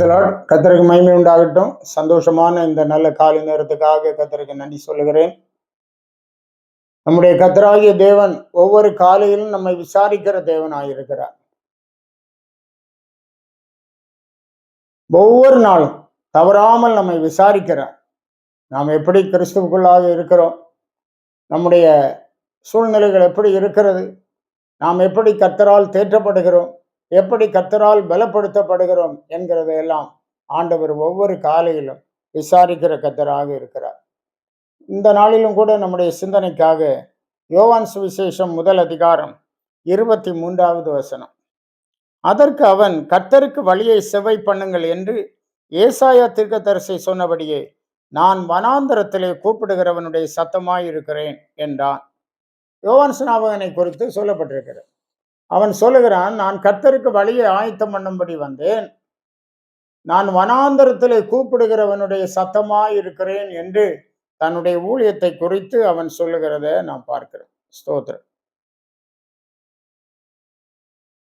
கத்தருக்கு மகிமை உண்டாகட்டும். சந்தோஷமான இந்த நல்ல காலை நேரத்துக்காக கத்தருக்கு நன்றி சொல்லுகிறேன். நம்முடைய கத்தராகிய தேவன் ஒவ்வொரு காலையிலும் நம்மை விசாரிக்கிற தேவனாய் இருக்கிறார். ஒவ்வொரு நாளும் தவறாமல் நம்மை விசாரிக்கிறார். நாம் எப்படி கிறிஸ்துவுக்குள்ளாக இருக்கிறோம்? நம்முடைய சூழ்நிலைகள் எப்படி இருக்கிறது? நாம் எப்படி கத்தரால் தேற்றப்படுகிறோம்? எப்படி கத்தரால் பலப்படுத்தப்படுகிறோம் என்கிறதையெல்லாம் ஆண்டவர் ஒவ்வொரு காலையிலும் விசாரிக்கிற கத்தராக இருக்கிறார். இந்த நாளிலும் கூட நம்முடைய சிந்தனைக்காக யோவான் சுவிசேஷம் முதல் அதிகாரம் இருபத்தி மூன்றாவது வசனம். அதற்கு அவன் கர்த்தருக்கு வழியை செவ்வை பண்ணுங்கள் என்று ஏசாயா தீர்க்கதரிசி சொன்னபடியே நான் வனாந்தரத்திலே கூப்பிடுகிறவனுடைய சத்தமாயிருக்கிறேன் என்றான். யோவான் சுனாபகனை குறித்து சொல்லப்பட்டிருக்கிறது. அவன் சொல்லுகிறான் நான் கர்த்தருக்கு வழியை ஆயத்தம் பண்ணும்படி வந்தேன். நான் வனாந்தரத்திலே கூப்பிடுகிறவனுடைய சத்தமாய் இருக்கிறேன் என்று தன்னுடைய ஊழியத்தை குறித்து அவன் சொல்லுகிறத நான் பார்க்கிறேன் ஸ்தோத்திரம்.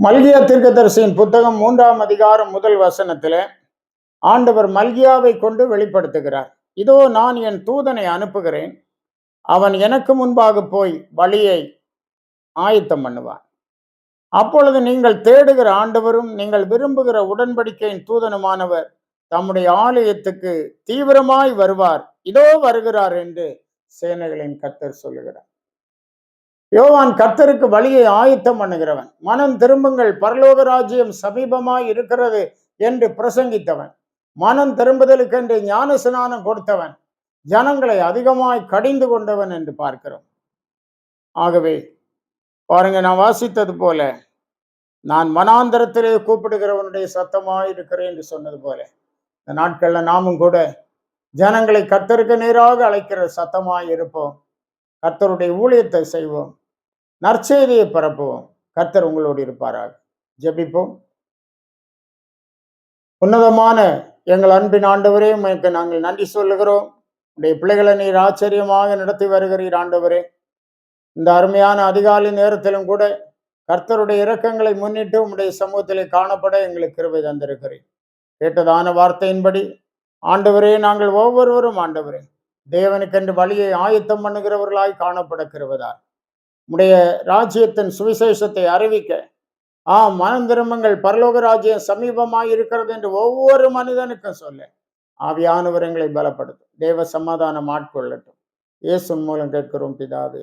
மல்கியா தீர்க்கதரிசியின் புத்தகம் மூன்றாம் அதிகாரம் முதல் வசனத்தில் ஆண்டவர் மல்கியாவை கொண்டு வெளிப்படுத்துகிறார். இதோ நான் என் தூதனை அனுப்புகிறேன். அவன் எனக்கு முன்பாக போய் வழியை ஆயத்தம் பண்ணுவான். அப்பொழுது நீங்கள் தேடுகிற ஆண்டவரும் நீங்கள் விரும்புகிற உடன்படிக்கையின் தூதனுமானவர் தம்முடைய ஆலயத்துக்கு தீவிரமாய் வருவார். இதோ வருகிறார் என்று சேனைகளின் கர்த்தர் சொல்லுகிறார். யோவான் கர்த்தருக்கு வழியை ஆயத்தம் பண்ணுகிறவன். மனம் திரும்புங்கள். பரலோக ராஜ்யம் சமீபமாய் இருக்கிறது என்று பிரசங்கித்தவன். மனம் திரும்புதலுக்கென்று ஞான ஸ்நானம் கொடுத்தவன். ஜனங்களை அதிகமாய் கடிந்து கொண்டவன் என்று பார்க்கிறோம். ஆகவே பாருங்க நான் வாசித்தது போல நான் மனாந்தரத்திலே கூப்பிடுகிறவனுடைய சத்தமாக இருக்கிறேன் என்று சொன்னது போல இந்த நாட்கள்ல நாமும் கூட ஜனங்களை கர்த்தருக்கு நேராக அழைக்கிற சத்தமாக இருப்போம். கர்த்தருடைய ஊழியத்தை செய்வோம். நற்செய்தியை பரப்புவோம். கர்த்தர் உங்களோடு இருப்பாராக. ஜபிப்போம். உன்னதமான எங்கள் அன்பின் ஆண்டவரே உமக்கு நாங்கள் நன்றி சொல்லுகிறோம். உடைய பிள்ளைகளை நீர் ஆச்சரியமாக நடத்தி வருகிறீர் ஆண்டவரே. இந்த அருமையான அதிகாலை நேரத்திலும் கூட கர்த்தருடைய இரக்கங்களை முன்னிட்டு உம்முடைய சமூகத்திலே காணப்பட எங்களுக்கு கிருபை தந்திருக்கிறேன். கேட்டதான வார்த்தையின்படி ஆண்டவரே நாங்கள் ஒவ்வொருவரும் ஆண்டவரே தேவனுக்கென்று வழியை ஆயத்தம் பண்ணுகிறவர்களாய் காணப்பட கிருவதார் உடைய ராஜ்யத்தின் சுவிசேஷத்தை அறிவிக்க ஆ மனம் திரும்பங்கள் பரலோக ராஜ்யம் சமீபமாய் இருக்கிறது என்று ஒவ்வொரு மனிதனுக்கும் சொல்ல ஆவியானவர் எங்களை பலப்படுத்தும். தேவ சமாதானம் ஆட்கொள்ளட்டும். இயேசுன் மூலம் கேட்கிறோம் பிதாவே.